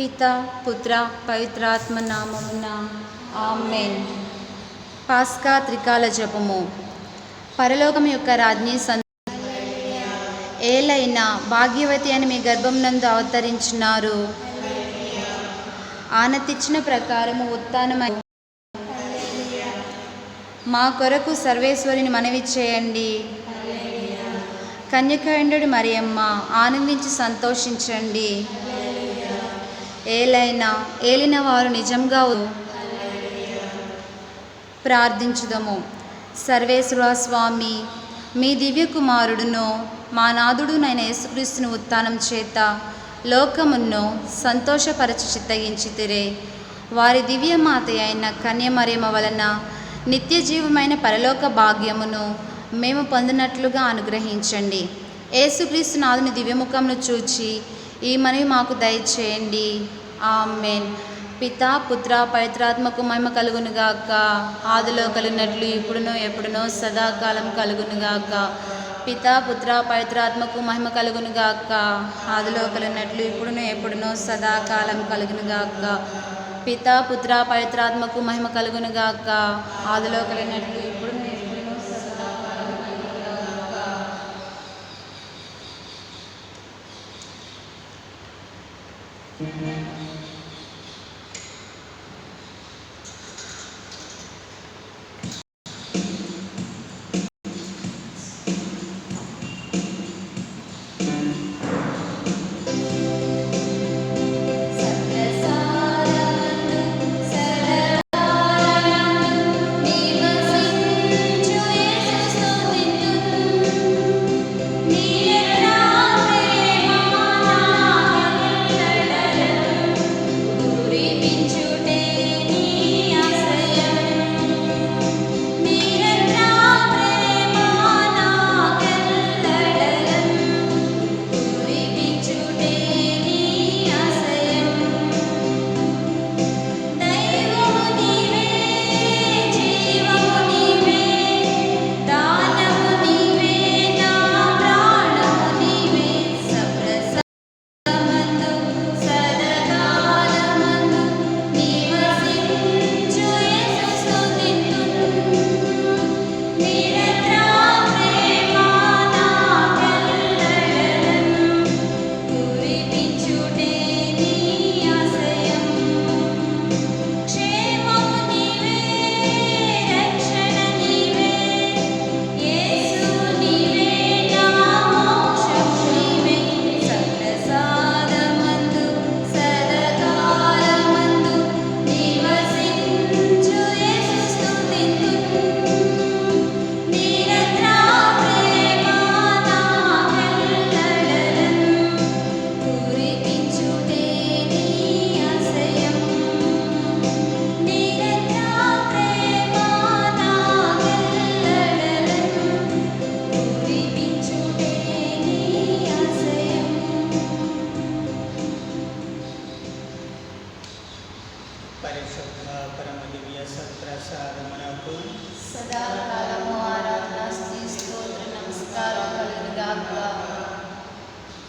పితా పుత్ర పవిత్రాత్మ నామమున ఆమెన్. పాస్కా త్రికాల జపము. పరలోకం యొక్క రాజ్ఞి సం ఏలైనా భాగ్యవతి అని మీ గర్భం నందు అవతరించినారు. ఆనతిచ్చిన ప్రకారము ఉత్థానమై మా కొరకు సర్వేశ్వరిని మనవి చేయండి. కన్యకండుడి మరియమ్మ ఆనందించి సంతోషించండి. ఏలైనా ఏలిన వారు నిజంగా ప్రార్థించుదము. సర్వేశ్వర స్వామి మీ దివ్య కుమారుడును మా నాథుడు యేసుక్రీస్తును యేసుక్రీస్తుని ఉత్థానం చేత లోకమును సంతోషపరచి చిత్తగించితిరే. వారి దివ్యమాత అయిన కన్యమరేమ వలన నిత్య జీవమైన పరలోక భాగ్యమును మేము పొందినట్లుగా అనుగ్రహించండి. యేసుక్రీస్తు నాథుని దివ్యముఖంను చూచి ఈ మనవి మాకు దయచేయండి. ఆమెన్. పిత పుత్ర పవిత్రాత్మకు మహిమ కలుగునుగాక ఆదిలో కలిగినట్లు ఇప్పుడునో ఎప్పుడునో సదాకాలం కలుగునుగాక పిత పుత్ర పవిత్రాత్మకు మహిమ కలుగునుగాక ఆదిలో కలిగినట్లు ఇప్పుడునో ఎప్పుడునో సదాకాలం కలుగునుగాక పిత పుత్ర పవిత్రాత్మకు మహిమ కలుగునుగాక ఆదిలో కలిగినట్లు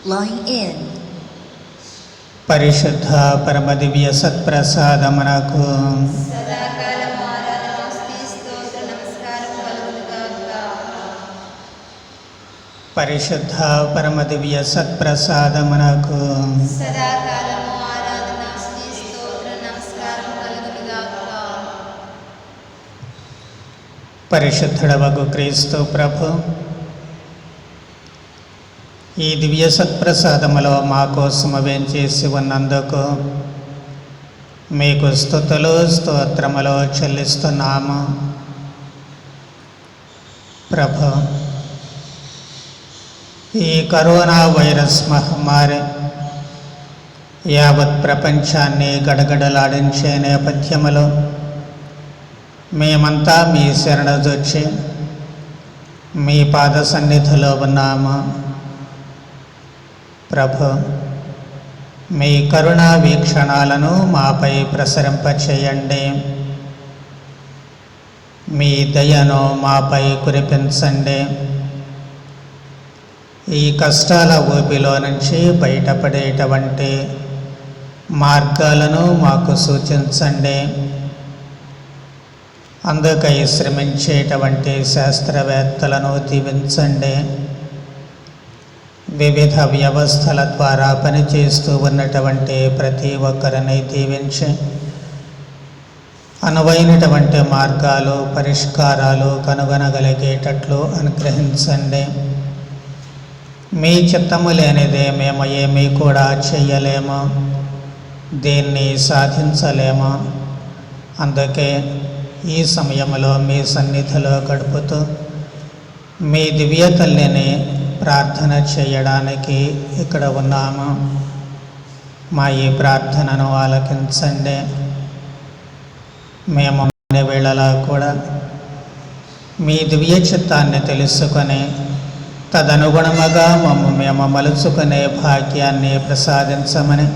Lying in. పరిశుద్ధ పరమ దివ్య సత్ప్రసాదమునకు సదాకాలము ఆరాధన స్తుతి స్తోత్ర నమస్కారం కలుగుగాక పరిశుద్ధ పరమ దివ్య సత్ప్రసాదమునకు సదాకాలము ఆరాధన స్తుతి స్తోత్ర నమస్కారం కలుగుగాక పరిశుద్ధుడవగు క్రీస్తు ప్రభు ఈ దివ్య సత్ప్రసాదములో మా కోసం వేంచేసి ఉన్నందుకు మీకు స్థుతులు స్తోత్రములు చెల్లిస్తున్నాము. ప్రభు ఈ కరోనా వైరస్ మహమ్మారి యావత్ ప్రపంచాన్ని గడగడలాడించే నేపథ్యములో మేమంతా మీ శరణదొచ్చి మీ పాద సన్నిధిలో ఉన్నాము. ప్రభ మీ కరుణా వీక్షణాలను మాపై ప్రసరింపచేయండి. మీ దయను మాపై కురిపించండి. ఈ కష్టాల ఊపిలో నుంచి బయటపడేటువంటి మార్గాలను మాకు సూచించండి. అందుకై శ్రమించేటువంటి శాస్త్రవేత్తలను దీవించండి. వివిధ వ్యవస్థల ద్వారా పనిచేస్తూ ఉన్నటువంటి ప్రతి ఒక్కరిని దీవించి అనువైనటువంటి మార్గాలు పరిష్కారాలు కనుగొనగలిగేటట్లు అనుగ్రహించండి. మీ చిత్తము లేనిదే మేము ఏమీ కూడా చెయ్యలేము దీన్ని సాధించలేము. అందుకే ఈ సమయంలో మీ సన్నిధిలో గడుపుతూ మీ దివ్య తల్లిని ప్రార్థన చేయడానికి ఇక్కడ ఉన్నాము. మా ఈ ప్రార్థనను ఆలకించండి. మేము అన్ని వేళలా కూడా మీ దివ్య చిత్తాన్ని తెలుసుకొని తదనుగుణముగా మమ్మ మేము మలుచుకునే భాగ్యాన్ని ప్రసాదించమని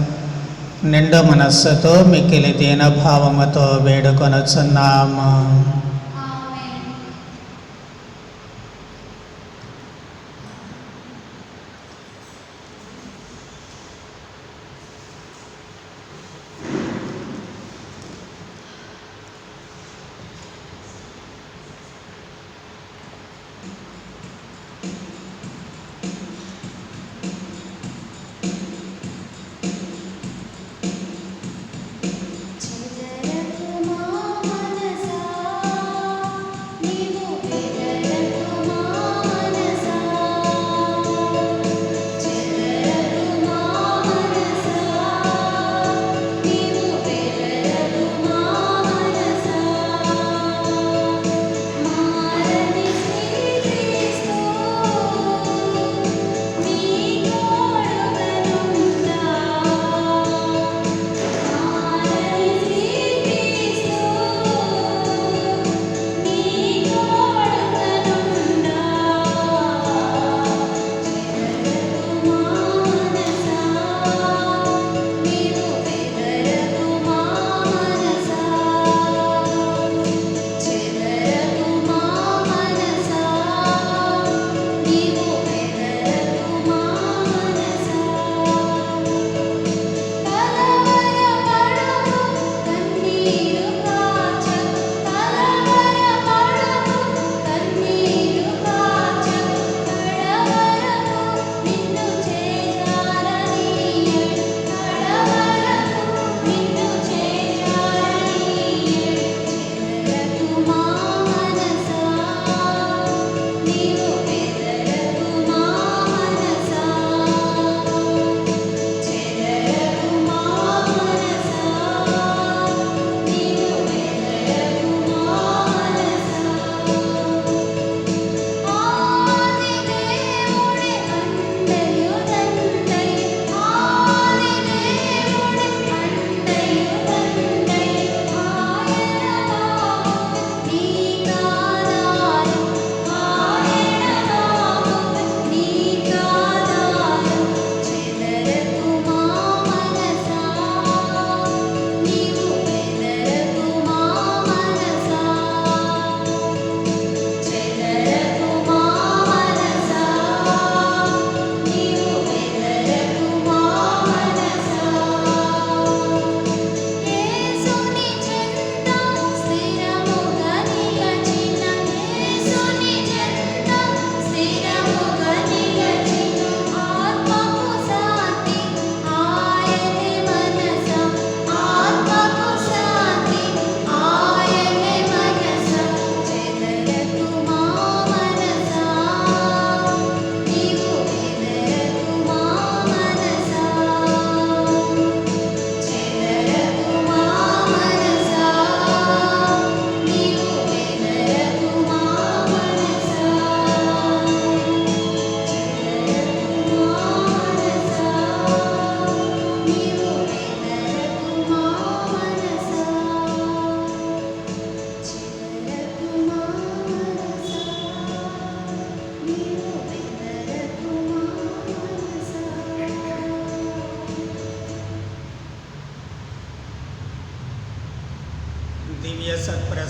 నిండు మనస్సుతో మికిలి దీనభావముతో వేడుకొనుచున్నాము.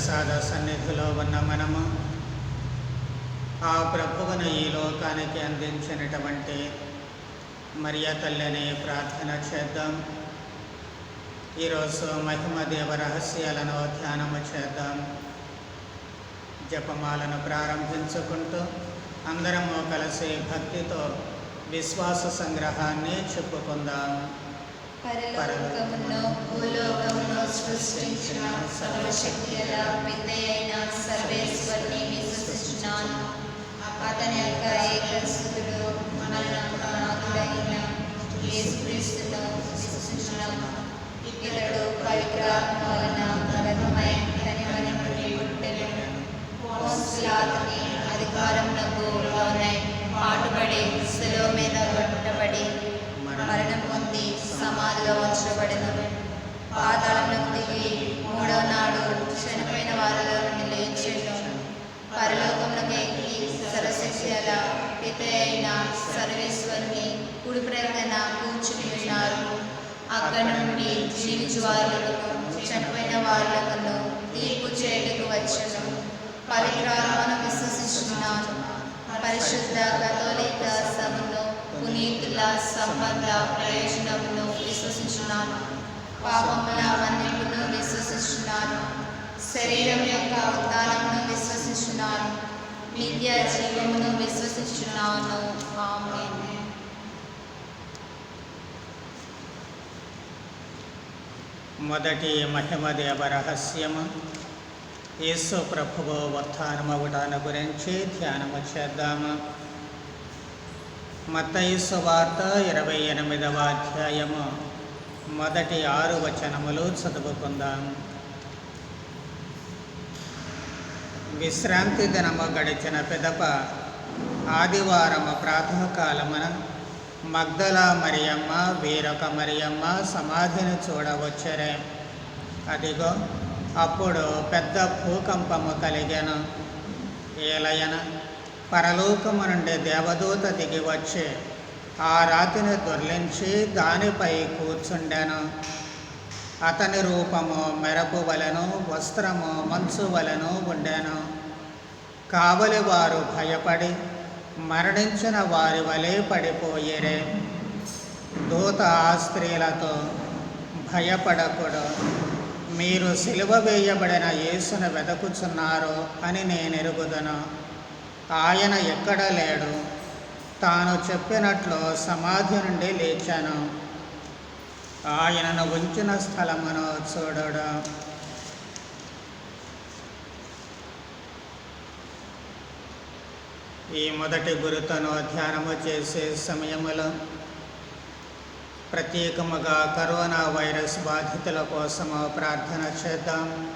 ప్రసాద సన్నిధిలో ఉన్న మనము ఆ ప్రభువును ఈ లోకానికి అందించినటువంటి మరియా ప్రార్థన చేద్దాం. ఈరోజు మహిమదేవ రహస్యాలను ధ్యానము చేద్దాం. జపమాలను ప్రారంభించుకుంటూ అందరము కలిసి భక్తితో విశ్వాస సంగ్రహాన్ని చెప్పుకుందాం. పరలోకమును భూలోకమును సృష్టించిన సర్వశక్తి గల పితయైన సర్వేశ్వరుని విశ్వసించున్నాను అతని యొక్క ఏకసుడు మరణాకుడైన యేసుక్రీస్తును విశ్వసించున్నాను ఇతడు పవిత్రాత్మ వలన గర్భమై కనివని నుండి పుట్టెను అధికారమునకు లోనై పాటుపడి శిలువ మీద కొట్టబడి మరణం పొంది సమాధిలో ఉంచబడిన పాతాళంలోకి దిగి మూడో నాడు చనిపోయిన వారిలో నుండి లేచెను పరలోకమునకు ఎక్కి సరశక్తి గల పిత అయిన సర్వేశ్వరుని కుడి ప్రక్కన కూర్చుని ఉన్నారు. అక్కడ నుండి జీవించు వారులకు చనిపోయిన వారులకు తీర్పు చేయటకు వచ్చను. పవిత్రాలను విశ్వసిస్తున్నాను పరిశుద్ధ కథోలిక సభను నీతుల సంబంధ ప్రయోజనమును విశ్వసించున్నాను. పాపముల మన్నిపును విశ్వసించున్నాను. శరీరం యొక్క ఉద్దానమును విశ్వసించున్నాను. నిత్య జీవమును విశ్వసించున్నాను. ఆమేన్. మొదటి మహిమదేవ రహస్యము. యేసు ప్రభువు ఉత్థానమవుటాను గురించి ధ్యానము చేద్దాము. మత్తయి వార్త ఇరవై ఎనిమిదవ అధ్యాయము. మొదటి ఆరు వచనములు చదువుకుందాం. విశ్రాంతి దినము గడిచిన పిదప ఆదివారము ప్రాతకాలమున మగ్దల మరియమ్మ వీరొక మరియమ్మ సమాధిని చూడవచ్చరే. అదిగో అప్పుడు పెద్ద భూకంపము కలిగాను. ఏలయన పరలోకము నుండి దేవదూత దిగి వచ్చి ఆ రాతిని దొర్లించి దానిపై కూర్చుండెను. అతని రూపము మెరపు వలెను వస్త్రము మంచు వలను ఉండెను. కావలి వారు భయపడి మరణించిన వారి వలె పడిపోయేరే. దూత ఆ స్త్రీలతో భయపడకుడు మీరు సిలువ వేయబడిన యేసును వెదకుచున్నారు అని నేను ఎరుగుదను ఆయన ఎక్కడ లేడు? తాను చెప్పినట్లు సమాధి నుండి లేచాను. ఆయనను ఉంచిన స్థలమును చూడడు ఈ మొదటి గురుతను ధ్యానము చేసే సమయములో ప్రత్యేకముగా కరోనా వైరస్ బాధితుల కోసము ప్రార్థన చేద్దాం.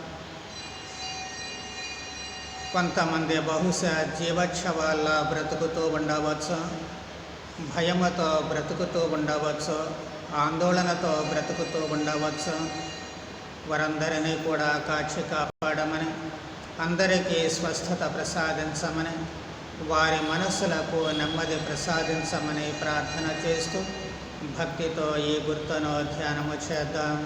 కొంతమంది బహుశా జీవోత్సవాల బ్రతుకుతూ ఉండవచ్చు భయముతో బ్రతుకుతూ ఉండవచ్చు ఆందోళనతో బ్రతుకుతూ ఉండవచ్చు. వారందరినీ కూడా కాచి కాపాడమని అందరికీ స్వస్థత ప్రసాదించమని వారి మనస్సులకు నెమ్మది ప్రసాదించమని ప్రార్థన చేస్తూ భక్తితో ఈ గుర్తును ధ్యానము చేద్దాం.